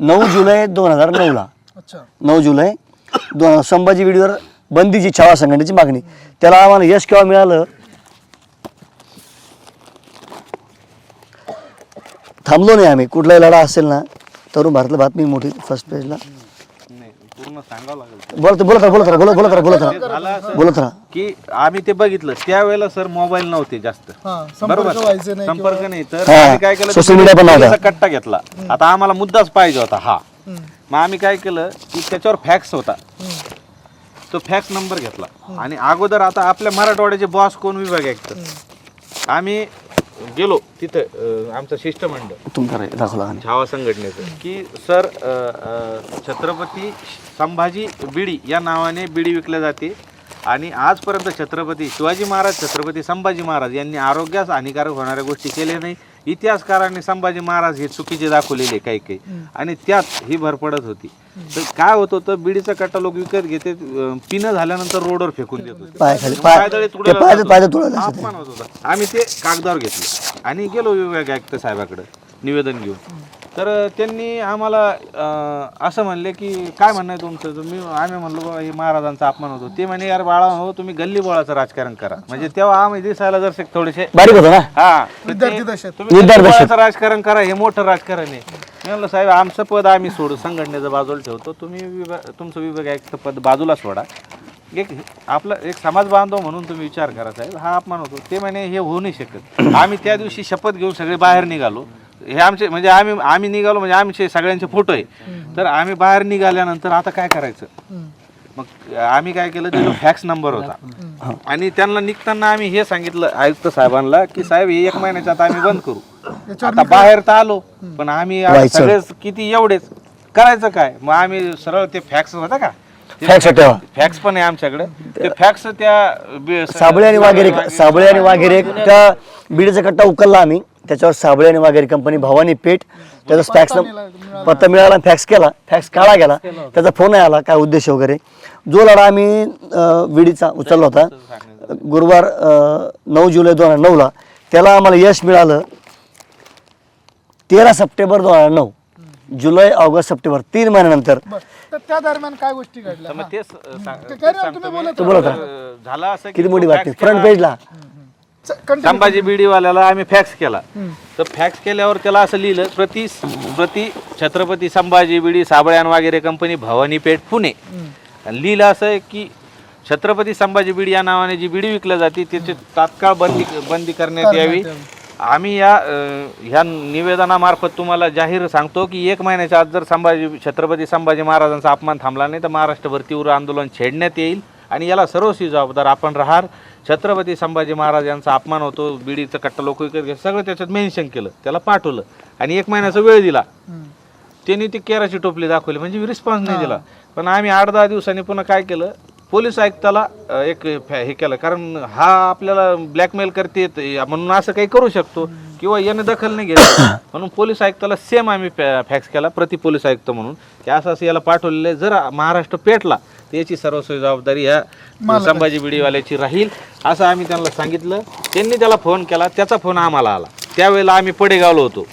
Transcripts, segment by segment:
नऊ जुलै दोन हजार नऊला. अच्छा. नऊ जुलै दोन संभाजी विडीवर बंदीची छावा संघटनेची मागणी. त्याला आम्हाला यश केव्हा मिळालं? थांबलो नाही आम्ही. कुठलाही लढा असेल ना तरुण भारतला बातमी मोठी फर्स्ट पेजला पूर्ण सांगावं लागेल बोलत बोलत राहा बोलत राहा बोलत बोलत राहा बोलत ते राहा झालं असं बोलत राहा. की आम्ही ते बघितलं त्यावेळेला सर मोबाईल नव्हते जास्त. हा संपर्क व्हायचे नाही संपर्क नाही तर हा, आम्ही काय केलं social media पण नव्हता. कट्टा घेतला. आता आम्हाला मुद्दाच पाहिजे होता हा. मग आम्ही काय केलं की त्याच्यावर फॅक्स होता. तो फॅक्स नंबर घेतला. आणि अगोदर आता आपल्या मराठवाड्याचे बॉस कोण विभाग ऐकतात आम्ही गेलो तिथं आमचं शिष्टमंडळ. तुमचा दाखवला आणि. छावा संघटनेचं. की सर अ, अ, छत्रपती संभाजी बिडी या नावाने बिडी विकल्या जाते. आणि आजपर्यंत छत्रपती शिवाजी महाराज छत्रपती संभाजी महाराज यांनी आरोग्यास हानिकारक होणाऱ्या गोष्टी केल्या नाही. इतिहासकारांनी संभाजी महाराज हे चुकीचे दाखवलेले काही काही. आणि त्यात ही भर पडत होती. तर काय होत होतं बिडीचा कट्टा लोक विकत घेते पिणं झाल्यानंतर रोडवर फेकून देत होते. पायदळी अपमान होत होता. आम्ही ते कागदावर घेतले. आणि गेलो विवेक आयुक्त साहेबाकडे निवेदन घेऊन. तर त्यांनी आम्हाला अं, असं म्हणले की काय म्हणणं आहे तुमचं? तर मी आम्ही म्हणलो बाबा हे महाराजांचा अपमान होतो. ते म्हणे यार बाळा हो तुम्ही गल्ली बोळाचं राजकारण करा. म्हणजे तेव्हा आम्ही दिसायला जर थोडेसे बारीक होतो ना? हा. तर ते- विद्यार्थी दशेत. तुम्ही विद्यार्थी दशेत. गल्लीबोळाचं राजकारण करा हे मोठं राजकारण आहे. मी म्हणलं साहेब आमचं पद आम्ही सोडू संघटनेचं बाजूला ठेवतो. तुम्ही विभाग तुमचं विभाग आयुक्त पद बाजूला सोडा. एक आपलं एक समाज बांधव म्हणून तुम्ही विचार करा साहेब. हा अपमान होतो. ते म्हणे हे होऊ नाही शकत. आम्ही त्या दिवशी शपथ घेऊन सगळे बाहेर निघालो. हे आमचे म्हणजे आम्ही आम्ही निघालो म्हणजे आमचे सगळ्यांचे फोटो आहे. तर आम्ही बाहेर निघाल्यानंतर आता काय करायचं. मग आम्ही काय केलं त्याचा फॅक्स नंबर होता. आणि त्यांना निघताना आम्ही हे सांगितलं आयुक्त साहेबांना की साहेब हे एक महिन्याच्या आता आम्ही बंद करू. आता बाहेर तर आलो पण आम्ही. सगळेच किती एवढेच? करायचं काय? मग आम्ही सरळ ते फॅक्स होता का? फॅक्स ठेवा फॅक्स पण आहे आमच्याकडे. ते फॅक्स त्या साबळे आणि वाघेरे साबळे आणि वाघेरे त्या बीडीचा कट्टा उकलला आम्ही. त्याच्यावर साबळे आणि वाघेरे कंपनी भवानी पेठ त्याचा फॅक्स पत्ता मिळाला फॅक्स केला. फॅक्स काढा गेला. त्याचा फोन नाही आला काय उद्देश वगैरे. जो लढा आम्ही विडीचा उचलला होता गुरुवार नऊ जुलै दोन हजार नऊला त्याला आम्हाला यश मिळालं तेरा सप्टेंबर दोन हजार नऊ. जुलै ऑगस्ट सप्टेंबर तीन महिन्यानंतर. त्या दरम्यान काय गोष्टी घडल्या? झालं असं की किती मोठी बातमी? फ्रंट. पेजला. संभाजी बिडीवाल्याला आम्ही फॅक्स केला. तर फॅक्स केल्यावर त्याला असं लिहिलं प्रति प्रति छत्रपती संभाजी बिडी साबळ्यान वगैरे कंपनी भवानी पेठ पुणे. आणि लिहिलं असं आहे की छत्रपती संभाजी बिडी या नावाने जी बिडी विकल्या जाते त्याची तात्काळ बंदी बंदी करण्यात यावी. आम्ही या अं, ह्या निवेदनामार्फत तुम्हाला जाहीर सांगतो की एक महिन्याच्या आत जर संभाजी छत्रपती संभाजी महाराजांचा अपमान थांबला नाही तर महाराष्ट्रभर तीव्र आंदोलन छेडण्यात येईल आणि याला सर्वस्वी जबाबदार आपण राहार छत्रपती संभाजी महाराज यांचा अपमान होतो बिडीचं कट्टा लोक विकत घेत सगळं त्याच्यात मेन्शन केलं त्याला पाठवलं. आणि एक महिन्याचा वेळ दिला. त्यांनी ती केराची टोपली दाखवली म्हणजे रिस्पॉन्स नाही दिला. पण आम्ही आठ दहा दिवसांनी पुन्हा काय केलं? पोलीस आयुक्ताला अ, एक फॅ- हे केलं. कारण हा आपल्याला ब्लॅकमेल करते म्हणून असं काही करू शकतो किंवा याने दखल नाही घेतली म्हणून पोलीस आयुक्ताला सेम आम्ही फॅक्स केला प्रति पोलीस आयुक्त म्हणून. की असं असं याला पाठवलेलं आहे. जर महाराष्ट्र पेटला तर याची सर्वस्वी जबाबदारी ह्या संभाजी बिडीवाल्याची राहील. असं आम्ही त्यांना सांगितलं. त्यांनी त्याला फोन केला. त्याचा फोन आम्हाला आला. त्यावेळेला आम्ही पडेगावलो होतो.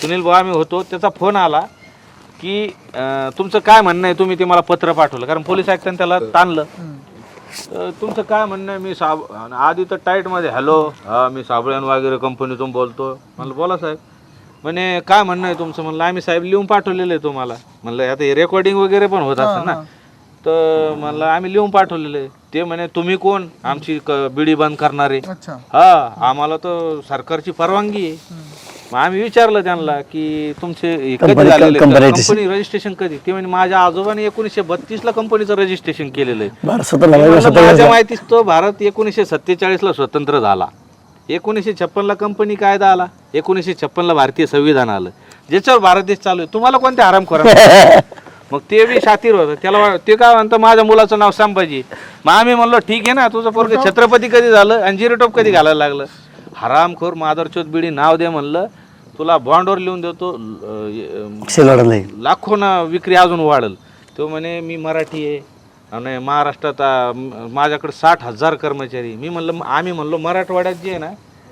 सुनील भाऊ आम्ही होतो. त्याचा फोन आला. की अं, तुमचं काय म्हणणं आहे? तुम्ही ते मला पत्र पाठवलं. कारण पोलीस आयुक्तांनी त्याला ताणलं. तुमचं काय म्हणणं आहे? मी साब आणि आधी तर टाईटमध्ये हॅलो हा मी साबळ्यान वगैरे कंपनीतून बोलतो. म्हणलं बोला साहेब. म्हणे काय म्हणणं आहे तुमचं? म्हणलं आम्ही साहेब लिहून पाठवलेलं आहे तुम्हाला. म्हणलं आता हे रेकॉर्डिंग वगैरे पण होत असतं ना? तर म्हणलं आम्ही लिहून पाठवलेलं आहे. ते म्हणे तुम्ही कोण? आमची क- बिडी बंद करणारे. अच्छा. हा आम्हाला तर सरकारची परवानगी आहे. मग आम्ही विचारलं त्यांना की तुमचे हे कधी कंपनी- झालेले कंपनी कंपनी रजिस्ट्रेशन कधी? ते म्हणजे माझ्या आजोबाने एकोणीसशे बत्तीस ला कंपनीचं रजिस्ट्रेशन केलेलं आहे. म्हणलं, माझ्या माहितीच तो भारत एकोणीसशे सत्तेचाळीस ला स्वतंत्र झाला. एकोणीसशे छप्पन ला कंपनी कायदा आला. एकोणीसशे छप्पन ला भारतीय संविधान आलं. ज्याच्यावर भारत देश चालू आहे तुम्हाला कोणते आराम करा? मग ते बी शातीर होतं. त्याला वा- ते काय म्हणतं माझ्या मुलाचं नाव संभाजी. मग आम्ही म्हणलो ठीक आहे ना तुझं पोरग छत्रपती कधी झालं? आणि जिरोटॉप कधी घालायला लागलं? हरामखोर मादरचोत बिडी नाव दे म्हणलं. तुला बॉन्डवर लिहून देतो लाखो ना विक्री अजून वाढल. तो म्हणे मी मराठी आहे. आणि महाराष्ट्रात माझ्याकडे साठ हजार कर्मचारी मी म्हणलं आम्ही म्हणलो मराठवाड्यात जे आहे ना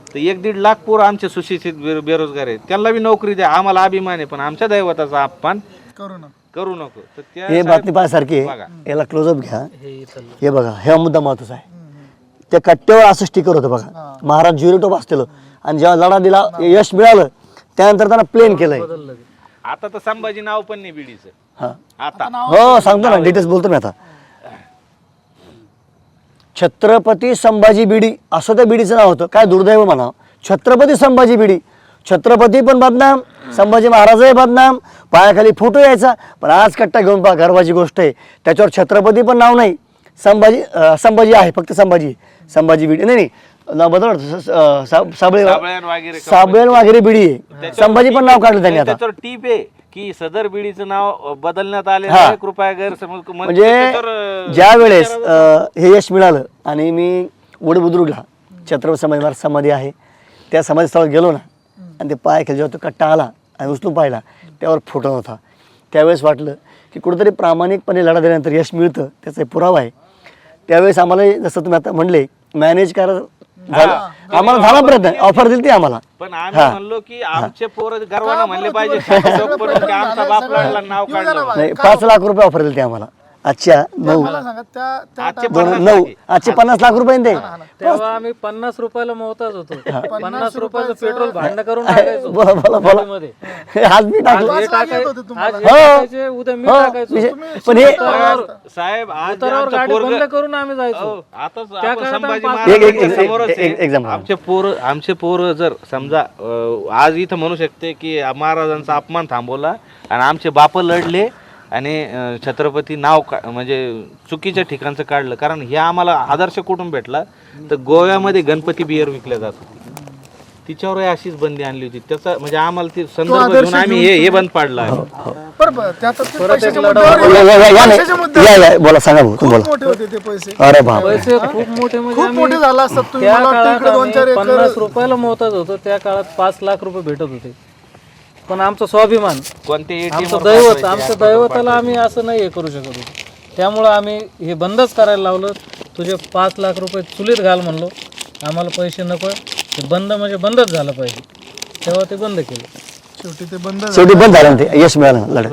तर एक दीड लाख पोरं आमचे सुशिक्षित बेरो- बेरोजगार आहेत. त्यांना बी नोकरी द्या आम्हाला अभिमान आहे पण आमच्या दैवताचा अपमान करू ना करू नको. तर त्या हे बातमी पाहण्यासारखी बघा. याला क्लोजअप घ्या. हे बघा हे मुद्दा महत्त्वाचा आहे. त्या कट्ट्यावर असं स्टिकर होतं बघा. महाराज ज्युरी टोप असलेलं आणि जेव्हा लढा दिला यश मिळालं त्यानंतर त्यांना प्लेन केलंय. आता तर संभाजी नाव पण नाही बीडीचं. हा. आता. हो सांगतो ना डिटेल्स बोलतो मी आता. छत्रपती संभाजी बिडी असं त्या बिडीचं नाव होतं. काय दुर्दैव म्हणा छत्रपती संभाजी बिडी. छत्रपती पण बदनाम संभाजी महाराजही बदनाम. पायाखाली फोटो यायचा पण आज कट्टा घेऊन पहा गर्वाची गोष्ट आहे. त्याच्यावर छत्रपती पण नाव नाही. संभाजी संभाजी आहे फक्त संभाजी. संभाजी बिडी. नाही नाही. नाव बदल. साबळे साबळेन वगैरे बिडी आहे संभाजी पण नाव काढलं त्यांनी आता. त्याच्यावर टीप आहे की सदर बिडीचं नाव बदलण्यात आले कृपया गैरसमज म्हणजे अ, ज्या वेळेस हे यश मिळालं आणि मी वडबुद्रुकला छत्रपती संभाजी महाराज समाधी आहे त्या समाधीस्थळात गेलो ना आणि ते पाय जेव्हा तो कट्टा आला आणि उचलून पाहिला त्यावर फोटो नव्हता. त्यावेळेस वाटलं की कुठेतरी प्रामाणिकपणे लढा दिल्यानंतर यश मिळतं त्याचा पुरावा आहे. त्यावेळेस आम्हाला जसं तुम्ही आता म्हणले मॅनेज करा झालं. आम्हाला झाला प्रयत्न. ऑफर दिली ती आम्हाला. पण आम्ही म्हणलो की आमचे पोरं गर्वानं म्हणले पाहिजे. की आमचा बाप लढला नाव काढलं. नाही पाच लाख रुपये ऑफर दिली ती आम्हाला. आजच्या नऊ मला सांगा त्या त्या आजचे दोन पन्नास नऊ लाख. आहे. आजचे पन्नास लाख रुपये ते तेव्हा आम्ही पन्नास रुपयाला मोहताज होतो. पन्नास रुपयाचं पेट्रोल भांडण करून टाकायचो. बोला बोला. बोला मध्ये आज मी टाकलं. हे पाच लाख येत टाकाय होते तुम्हाला. आज हे हो. टाकायचे उद्या मी हो, टाकायचो. विषय- पण हे साहेब आज जे उतारावर आमचं गाडी पोरगं- बंद करून आम्ही जायचो. अहो, त्या आपण काळात संभाजी आम्ही एक- एक- महाराजांच्या एक- समोरच एक- आहे. एक- example. आमचे पोर आमचे पोर जर समजा अं, आज इथं म्हणू शकते की महाराजांचा अपमान थांबवला आणि आमचे बाप लढले आणि छत्रपती नाव का म्हणजे चुकीच्या ठिकाणचं काढलं. कारण हे आम्हाला आदर्श कुठून भेटला? तर गोव्यामध्ये गणपती बियर विकल्या जात होती तिच्यावर अशीच बंदी आणली होती. त्याचा म्हणजे आम्हाला ती संदर्भ घेऊन आम्ही हे हे बंद पाडलं या- या- बोला सांगा भाऊ, तुम्ही खूप बोला. मोठे होते ते पैसे. अरे पैसे खूप मोठे म्हणजे खूप आम्ही मोठे झाला त्या काळात पन्नास रुपयाला मोहताज होतो. त्या काळात पाच लाख रुपये भेटत होते. पण आमचा स्वाभिमान कोणते आमचं दैवत आमचं दैवताला आम्ही असं नाही हे करू शकत होतो. त्यामुळं आम्ही हे बंदच करायला लावलं. तुझे पाच लाख रुपये चुलीत घाल म्हणलो. आम्हाला पैसे नको ते बंद म्हणजे बंदच झालं पाहिजे. तेव्हा ते बंद केलं. शेवटी ते बंद शेवटी बंद झालं ते यश मिळालं लढत.